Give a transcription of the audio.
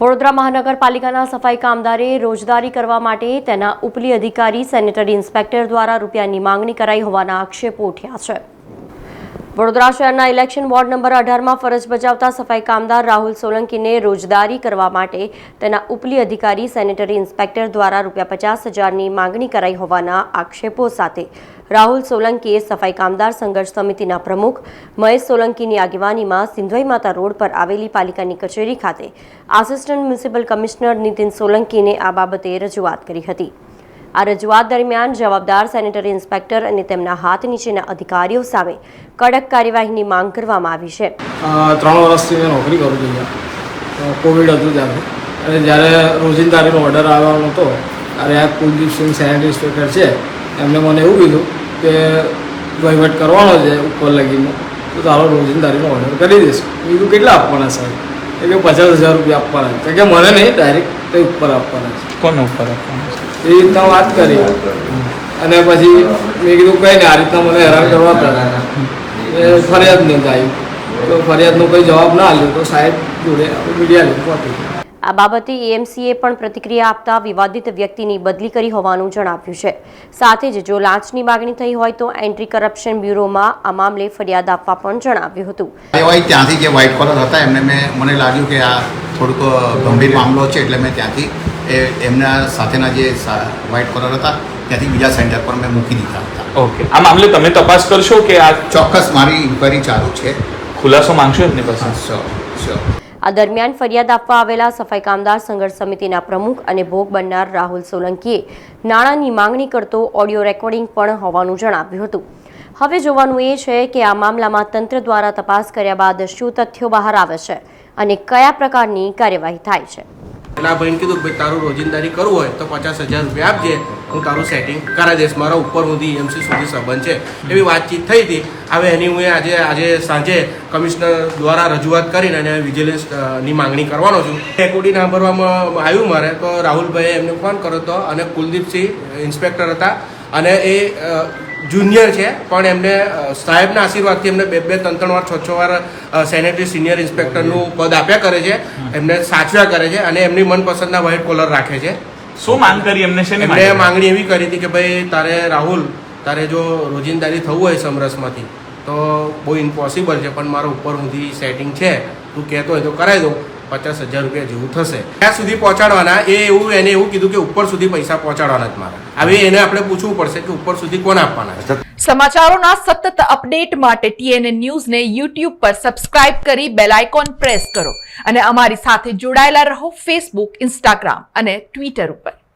વડોદરા મહાનગરપાલિકાના સફાઈ કામદારે રોજદારી કરવા માટે તેના ઉપલી અધિકારી, સેનેટરી ઇન્સ્પેક્ટર દ્વારા રૂપિયાની માંગણી કરાઈ હોવાના આક્ષેપો ઉઠ્યા છે. વડોદરા શહેરના ઇલેક્શન વોર્ડ નંબર અઢારમાં ફરજ બજાવતા સફાઈ કામદાર રાહુલ સોલંકીને રોજદારી કરવા માટે તેના ઉપલી અધિકારી, સેનેટરી ઇન્સ્પેક્ટર દ્વારા રૂપિયા પચાસ હજારની માંગણી કરાઈ હોવાના આક્ષેપો સાથે રાહુલ સોલંકીએ સફાઈ કામદાર સંઘર્ષ સમિતિના પ્રમુખ મહેશ સોલંકીની આગેવાનીમાં સિંધવાઈ માતા રોડ પર આવેલી પાલિકાની કચેરી ખાતે આસિસ્ટન્ટ મ્યુનિસિપલ કમિશનર નીતિન સોલંકીને આ બાબતે રજૂઆત કરી હતી. આ રજૂઆત દરમિયાન જવાબદાર સેનેટરી ઇન્સ્પેક્ટર અને તેમના હાથ નીચેના અધિકારીઓ સામે કડક કાર્યવાહીની માંગ કરવામાં આવી છે. ત્રણ વર્ષથી મેં નોકરી કરું છું કોવિડ હતું ત્યારે. અને જ્યારે રોજિંદારીનો ઓર્ડર આવવાનો હતો, ત્યારે આ કુલદીપસિંહ સેનેટરી ઇન્સ્પેક્ટર છે એમણે મને એવું કીધું કે વહીવટ કરવાનો છે ઉપર લગીને. તો તારો રોજિંદારીનો ઓર્ડર કરી દઈશ. કીધું, કેટલા આપવાના સાહેબ? એ કે પચાસ હજાર રૂપિયા આપવાના છે. કે મને નહીં ડાયરેક્ટ તે ઉપર આપવાના છે. કોને ઉપર આપવાના છે? એ રીતના વાત કરી. અને પછી મેં કીધું કંઈ નહીં આ રીતના મને હેરાન કરવા હતા. એ ફરિયાદ નોંધાવી તો ફરિયાદનો કોઈ જવાબ ના આપ્યો. તો સાહેબ જોડે મીડિયા લઈને પહોંચી આ બાબતે એએમસીએ પણ પ્રતિક્રિયા આપતા વિવાદિત વ્યક્તિની બદલી કરી હોવાનું જણાવ્યું છે. સાથે જ જો લાંચની માગણી થઈ હોય તો એન્ટ્રી કરપ્શન બ્યુરોમાં આ મામલે ફરિયાદ આપવા પણ જણાવ્યું હતું. ત્યાંથી જે વ્હાઇટ કોલર હતા એમને મેં મને લાગ્યું કે આ થોડુંક ગંભીર મામલો છે એટલે મેં ત્યાંથી એ એમના સાથેના જે વ્હાઇટ કોલર હતા ત્યાંથી બીજા સેન્ટર પર મેં મૂકી દીધા હતા. ઓકે. આ મામલે તમે તપાસ કરશો કે આ ચોક્કસ મારી ઇન્ક્વાયરી ચાલુ છે. ખુલાસો માંગશો એમની પાસે? શ્યોર શ્યોર આ દરમિયાન ફરિયાદ આપવા આવેલા સફાઈ કામદાર સંઘર્ષ સમિતિના પ્રમુખ અને ભોગ બનનાર રાહુલ સોલંકીએ નાણાંની માંગણી કરતો ઓડિયો રેકોર્ડિંગ પણ હોવાનું જણાવ્યું હતું. હવે જોવાનું એ છે કે આ મામલામાં તંત્ર દ્વારા તપાસ કર્યા બાદ શું તથ્યો બહાર આવે છે અને કયા પ્રકારની કાર્યવાહી થાય છે. પેલા ભાઈને કીધું ભાઈ તારું રોજિંદારી કરવું હોય તો પચાસ હજાર રૂપિયા આપજે. હું તારું સેટિંગ કરાવી દઈશ. મારા ઉપર સુધી એમસી સુધી સંબંધ છે. એવી વાતચીત થઈ હતી. હવે એની હું આજે આજે સાંજે કમિશનર દ્વારા રજૂઆત કરીને અને વિજિલન્સની માંગણી કરવાનો છું. ટેકોડી ના ભરવામાં આવ્યું મારે, તો રાહુલભાઈએ એમને ફોન કર્યો હતો અને કુલદીપસિંહ ઇન્સ્પેક્ટર હતા અને એ જુનિયર છે, પણ એમને સાહેબના આશીર્વાદથી એમને બે બે, ત્રણ ત્રણ વાર, છ છ વાર સેનેટરી સિનિયર ઇન્સ્પેક્ટરનું પદ આપ્યા કરે છે. એમને સાચવ્યા કરે છે અને એમની મનપસંદના વ્હાઇટ કોલર રાખે છે. શું માંગ કરી એમને? છે એમને માંગણી એવી કરી હતી કે ભાઈ તારે રાહુલ તારે જો રોજિંદારી થવું હોય સમરસમાંથી તો બહુ ઇમ્પોસિબલ છે પણ મારો ઉપર સુધી સેટિંગ છે. તું કહેતો હોય તો કરાવી દઉં. પચાસ હજાર રૂપિયા જેવું થશે. ક્યાં સુધી પહોંચાડવાના, એ એવું, એને એવું કીધું કે ઉપર સુધી પૈસા પહોંચાડવાના જ મારા. હવે એને આપણે પૂછવું પડશે કે ઉપર સુધી કોણ આપવાના સમાચારોના સતત અપડેટ માટે ટીએનએ ન્યૂઝને યુટ્યુબ પર સબસ્ક્રાઇબ કરી બેલ આઇકોન પ્રેસ કરો અને અમારી સાથે જોડાયેલા રહો ફેસબુક, ઇન્સ્ટાગ્રામ અને ટ્વિટર ઉપર.